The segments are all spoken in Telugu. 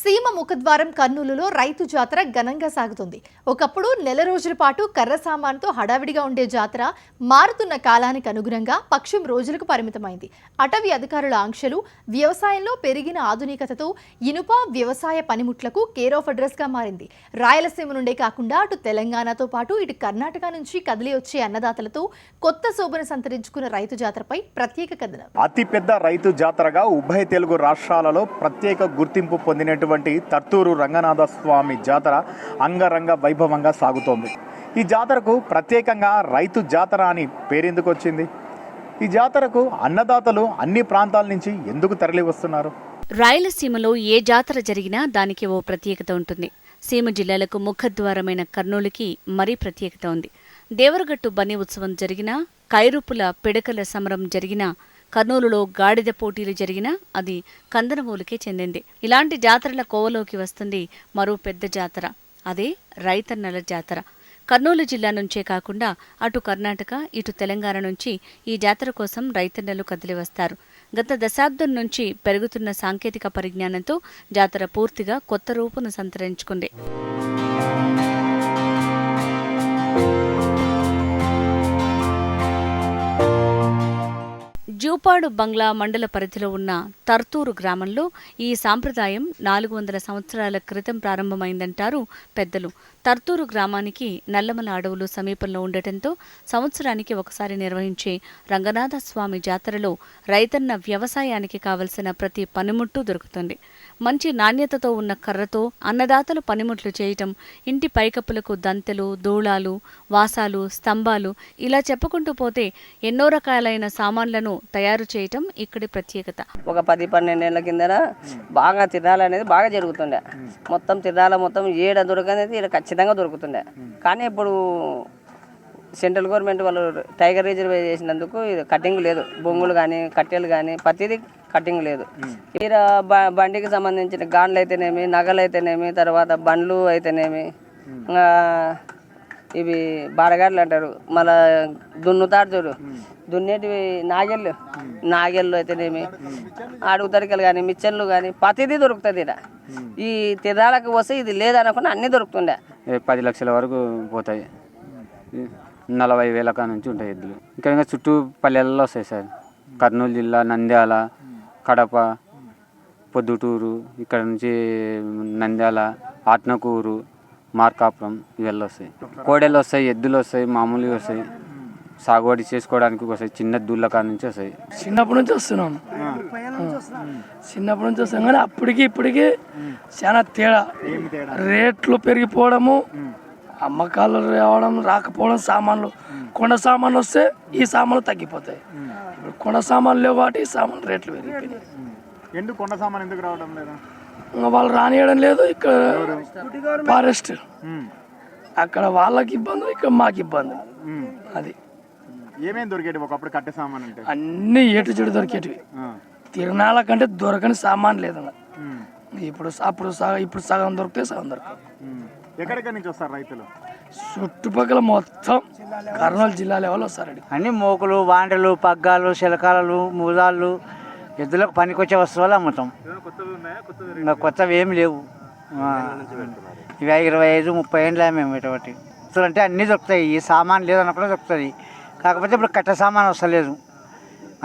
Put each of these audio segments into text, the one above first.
సీమ ముఖద్వారం కర్నూలులో రైతు జాతర ఘనంగా సాగుతుంది. ఒకప్పుడు నెల రోజుల పాటు కర్ర సామాన్తో హడావిడిగా ఉండే జాతర మారుతున్న కాలానికి అనుగుణంగా పక్షం రోజులకు పరిమితమైంది. అటవీ అధికారుల ఆంక్షలు వ్యవసాయంలో పెరిగిన ఆధునికతతో ఇనుప వ్యవసాయ పనిముట్లకు కేర్ ఆఫ్ అడ్రస్గా మారింది. రాయలసీమ నుండే కాకుండా అటు తెలంగాణతో పాటు ఇటు కర్ణాటక నుంచి కదిలి వచ్చే అన్నదాతలతో కొత్త శోభను సంతరించుకున్న రైతు జాతరపై ప్రత్యేక కథనం. అతిపెద్ద రైతు జాతరగా ఉభయ తెలుగు రాష్ట్రాలలో ప్రత్యేక గుర్తింపు పొందినటువంటి తర్తూరు రంగనాథ స్వామి జాతర అంగరంగ వైభవంగా సాగుతోంది. ఈ జాతరకు ప్రత్యేకంగా రైతు జాతర అని పేరెందుకు వచ్చింది? ఈ జాతరకు అన్నదాతలు అన్ని ప్రాంతాల నుంచి ఎందుకు తరలి వస్తున్నారు? రాయలసీమలో ఏ జాతర జరిగినా దానికి ఓ ప్రత్యేకత ఉంటుంది. సీమ జిల్లాలకు ముఖద్వారమైన కర్నూలుకి మరీ ప్రత్యేకత ఉంది. దేవరగట్టు బని ఉత్సవం జరిగినా కైరుపుల పిడకల సమరం జరిగినా కర్నూలులో గాడిద పోటీలు జరిగినా అది కందనమూలికే చెందింది. ఇలాంటి జాతరల కోవలోకి వస్తుంది మరో పెద్ద జాతర. అదే రైతన్నల జాతర. కర్నూలు జిల్లా నుంచే కాకుండా అటు కర్ణాటక ఇటు తెలంగాణ నుంచి ఈ జాతర కోసం రైతన్నలు కదిలి వస్తారు. గత దశాబ్దం నుంచి పెరుగుతున్న సాంకేతిక పరిజ్ఞానంతో జాతర పూర్తిగా కొత్త రూపును సంతరించుకుంది. జూపాడు బంగ్లా మండల పరిధిలో ఉన్న తర్తూరు గ్రామంలో ఈ సాంప్రదాయం నాలుగు వందల సంవత్సరాల క్రితం ప్రారంభమైందంటారు పెద్దలు. తర్తూరు గ్రామానికి నల్లమల అడవులు సమీపంలో ఉండటంతో సంవత్సరానికి ఒకసారి నిర్వహించే రంగనాథ స్వామి జాతరలో రైతన్న వ్యవసాయానికి కావలసిన ప్రతి పనిముట్టు దొరుకుతుంది. మంచి నాణ్యతతో ఉన్న కర్రతో అన్నదాతలు పనిముట్లు చేయటం ఇంటి పైకప్పులకు దంతెలు దూళాలు వాసాలు స్తంభాలు ఇలా చెప్పుకుంటూ పోతే ఎన్నో రకాలైన సామాన్లను తయారు చేయటం ఇక్కడి ప్రత్యేకత. ఒక పది పన్నెండేళ్ళ కిందన బాగా తిరణాలు అనేది బాగా జరుగుతుండే. మొత్తం తిరాల మొత్తం ఏడ దొరకనేది ఇక్కడ ఖచ్చితంగా దొరుకుతుండే. కానీ ఇప్పుడు సెంట్రల్ గవర్నమెంట్ వాళ్ళు టైగర్ రిజర్వ్ చేసినందుకు ఇది కటింగ్ లేదు. బొంగులు కానీ కట్టెలు కానీ ప్రతిదీ కటింగ్ లేదు. బ- బండికి సంబంధించిన గాన్లు అయితేనేమి నగలు అయితేనేమి తర్వాత బండ్లు అయితేనేమి ఇవి బారగాడ్లు అంటారు. మళ్ళా దున్నుతారు చూడు. దున్నేటివి నాగెళ్ళు. నాగెళ్ళు అయితేనేమి అడుగు తరికలు కానీ మిచ్చన్లు కానీ ప్రతిదీ దొరుకుతుంది ఇక్కడ ఈ తిరాలకు వస్తే ఇది లేదనకుండా అన్నీ దొరుకుతుండే. పది లక్షల వరకు పోతాయి. నలభై వేల నుంచి ఉంటాయి ఎద్దులు. ఇంకా ఇంకా చుట్టూ పల్లెల్లో వస్తాయి సార్. కర్నూలు జిల్లా నంద్యాల కడప పొద్దుటూరు ఇక్కడ నుంచి నంద్యాల ఆత్నకూరు మార్కాపురం ఇవన్నీ వస్తాయి. కోడెలు వస్తాయి ఎద్దులు వస్తాయి మామూలుగా వస్తాయి. సాగుబడి చేసుకోవడానికి వస్తాయి చిన్న దూళ్ళ కాడ నుంచి వస్తాయి. చిన్నప్పటి నుంచి వస్తున్నాను చిన్నప్పటి నుంచి వస్తాం కానీ అప్పటికి ఇప్పటికి చాలా తేడా. రేట్లు పెరిగిపోవడము అమ్మకాలు రావడం రాకపోవడం సామాన్లు కొండ సామాన్లు వస్తే ఈ సామాన్లు తగ్గిపోతాయి. ఇప్పుడు కొండ సామాన్లు లేవు కాబట్టి ఈ సామాన్లు రేట్లు పెరిగిపోయినాయి. ఎందుకు కొండ సామాన్ ఎందుకు రావడం లేదా? వాళ్ళు రానియడం లేదు ఇక్కడ ఫారెస్ట్. అక్కడ వాళ్ళకి ఇబ్బందులు ఇక్కడ మాకు ఇబ్బందులు అది. ఏమేమి దొరికేటి ఒకప్పుడు కట్టె సామాన్ అంటే? అన్ని ఏటు చెడు దొరికేటివి. తిరణాల కంటే దొరకని సామాన్ లేదన్న. ఇప్పుడు అప్పుడు సగం ఇప్పుడు సగం దొరికితే సగం దొరకదు ఎక్కడెక్కడి నుంచి వస్తారు రైతులు? చుట్టుపక్కల మొత్తం కర్నూలు జిల్లా లెవెల్ వస్తారండి. అన్ని మోకులు వాండలు పగ్గాలు శిలకాలు మూదాళ్ళు ఎద్దులకు పనికొచ్చే వస్తువులు అమ్ముతాం. కొత్తవి ఏమి లేవు. ఇవి ఇరవై ఐదు ముప్పై ఏళ్ళ మేము ఇటువంటి అంటే అన్నీ దొరుకుతాయి. ఈ సామాన్ లేదన్నప్పుడు దొరుకుతుంది కాకపోతే ఇప్పుడు కట్ట సామాన్ వస్తలేదు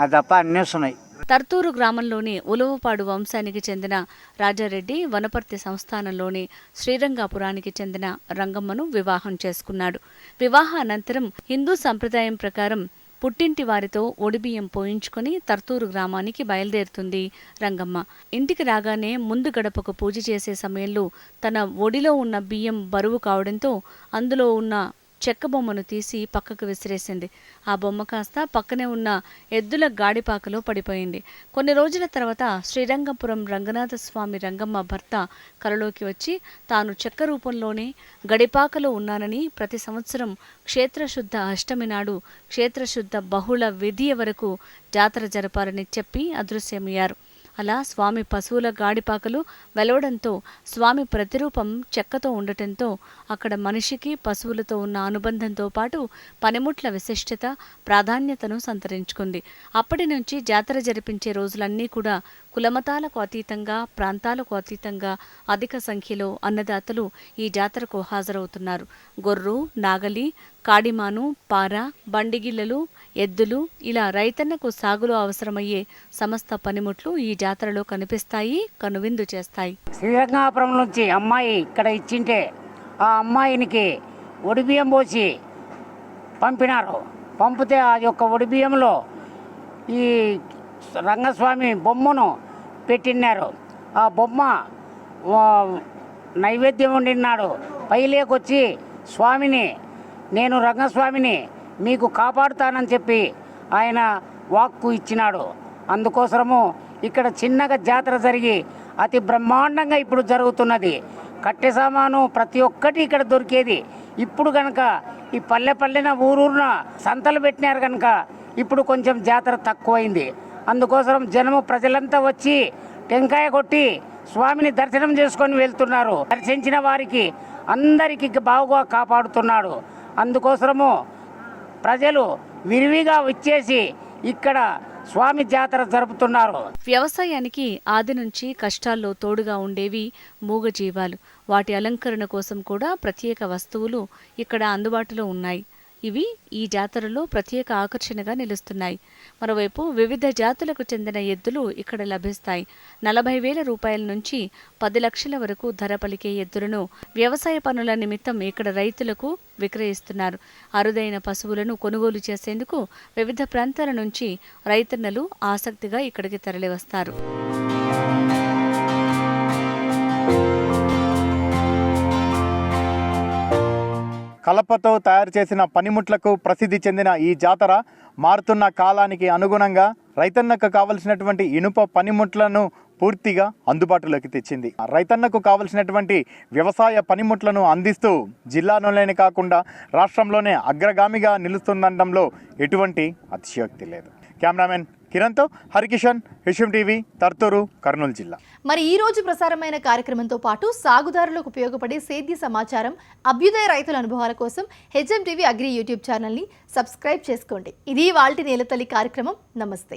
అది తప్ప అన్నీ వస్తున్నాయి. తర్తూరు గ్రామంలోని ఉలవపాడు వంశానికి చెందిన రాజారెడ్డి వనపర్తి సంస్థానంలోని శ్రీరంగాపురానికి చెందిన రంగమ్మను వివాహం చేసుకున్నాడు. వివాహ అనంతరం హిందూ సంప్రదాయం ప్రకారం పుట్టింటి వారితో ఒడిబియ్యం పోయించుకుని తర్తూరు గ్రామానికి బయలుదేరుతుంది రంగమ్మ. ఇంటికి రాగానే ముందు గడపకు పూజ చేసే సమయంలో తన ఒడిలో ఉన్న బియ్యం బరువు కావడంతో అందులో ఉన్న చెక్క బొమ్మను తీసి పక్కకు విసిరేసింది. ఆ బొమ్మ కాస్త పక్కనే ఉన్న ఎద్దుల గాడిపాకలో పడిపోయింది. కొన్ని రోజుల తర్వాత శ్రీరంగపురం రంగనాథ స్వామి రంగమ్మ భర్త కలలోకి వచ్చి తాను చెక్క రూపంలోనే గడిపాకలో ఉన్నానని ప్రతి సంవత్సరం క్షేత్రశుద్ధ అష్టమి నాడు క్షేత్రశుద్ధ బహుళ విధియ వరకు జాతర జరపాలని చెప్పి అదృశ్యమయ్యారు. అలా స్వామి పశువుల గాడిపాకలు వెలవడంతో స్వామి ప్రతిరూపం చెక్కతో ఉండటంతో అక్కడ మనిషికి పశువులతో ఉన్న అనుబంధంతో పాటు పనిముట్ల విశిష్టత ప్రాధాన్యతను సంతరించుకుంది. అప్పటి నుంచి జాతర జరిపించే రోజులన్నీ కూడా కులమతాలకు అతీతంగా ప్రాంతాలకు అతీతంగా అధిక సంఖ్యలో అన్నదాతలు ఈ జాతరకు హాజరవుతున్నారు. గొర్రు నాగలి కాడిమాను పార బండిగిల్లలు ఎద్దులు ఇలా రైతన్నకు సాగులో అవసరమయ్యే సమస్త పనిముట్లు ఈ జాతరలో కనిపిస్తాయి కనువిందు చేస్తాయి. శ్రీరంగాపురం నుంచి అమ్మాయి ఇక్కడ ఇచ్చింటే ఆ అమ్మాయినికి ఒడిబియ్యం పోసి పంపినారు. పంపితే ఆ యొక్క ఒడిబియ్యంలో ఈ రంగస్వామి బొమ్మను పెట్టినారు ఆ బొమ్మ నైవేద్యం వండినాడు. పైలేకొచ్చి స్వామిని నేను రంగస్వామిని మీకు కాపాడుతానని చెప్పి ఆయన వాక్కు ఇచ్చినాడు. అందుకోసము ఇక్కడ చిన్నగా జాతర జరిగి అతి బ్రహ్మాండంగా ఇప్పుడు జరుగుతున్నది. కట్టె సామాను ప్రతి ఒక్కటి ఇక్కడ దొరికేది. ఇప్పుడు కనుక ఈ పల్లె పల్లెన ఊరూరున సంతలు పెట్టినారు కనుక ఇప్పుడు కొంచెం జాతర తక్కువైంది. అందుకోసం జనము ప్రజలంతా వచ్చి టెంకాయ కొట్టి స్వామిని దర్శనం చేసుకొని వెళ్తున్నారు. దర్శించిన వారికి అందరికీ బాగుగా కాపాడుతున్నాడు. అందుకోసము ప్రజలు విరివిగా వచ్చేసి ఇక్కడ స్వామి జాతర జరుపుతున్నారు. వ్యవసాయానికి ఆది నుంచి కష్టాల్లో తోడుగా ఉండేవి మూగజీవాలు. వాటి అలంకరణ కోసం కూడా ప్రత్యేక వస్తువులు ఇక్కడ అందుబాటులో ఉన్నాయి. ఇవి ఈ జాతరలో ప్రత్యేక ఆకర్షణగా నిలుస్తున్నాయి. మరోవైపు వివిధ జాతులకు చెందిన ఎద్దులు ఇక్కడ లభిస్తాయి. నలభై వేల రూపాయల నుంచి పది లక్షల వరకు ధర పలికే ఎద్దులను వ్యవసాయ పనుల నిమిత్తం ఇక్కడ రైతులకు విక్రయిస్తున్నారు. అరుదైన పశువులను కొనుగోలు చేసేందుకు వివిధ ప్రాంతాల నుంచి రైతన్నలు ఆసక్తిగా ఇక్కడికి తరలివస్తారు. కలపతో తయారు చేసిన పనిముట్లకు ప్రసిద్ధి చెందిన ఈ జాతర మారుతున్న కాలానికి అనుగుణంగా రైతన్నకు కావలసినటువంటి ఇనుప పనిముట్లను పూర్తిగా అందుబాటులోకి తెచ్చింది. రైతన్నకు కావలసినటువంటి వ్యవసాయ పనిముట్లను అందిస్తూ జిల్లాలోనే కాకుండా రాష్ట్రంలోనే అగ్రగామిగా నిలుస్తుందనడంలో ఎటువంటి అతిశయోక్తి లేదు. కెమెరామెన్ కిరణ్తో హరికిషన్ హెచ్ఎం టీవీ తర్తూరు కర్నూలు జిల్లా. మరి ఈ రోజు ప్రసారమైన కార్యక్రమంతో పాటు సాగుదారులకు ఉపయోగపడే సేద్య సమాచారం అభ్యుదయ రైతుల అనుభవాల కోసం హెచ్ఎం టీవీ అగ్రి యూట్యూబ్ ఛానల్ని సబ్స్క్రైబ్ చేసుకోండి. ఇది వాల్టి నేలతల్లి కార్యక్రమం. నమస్తే.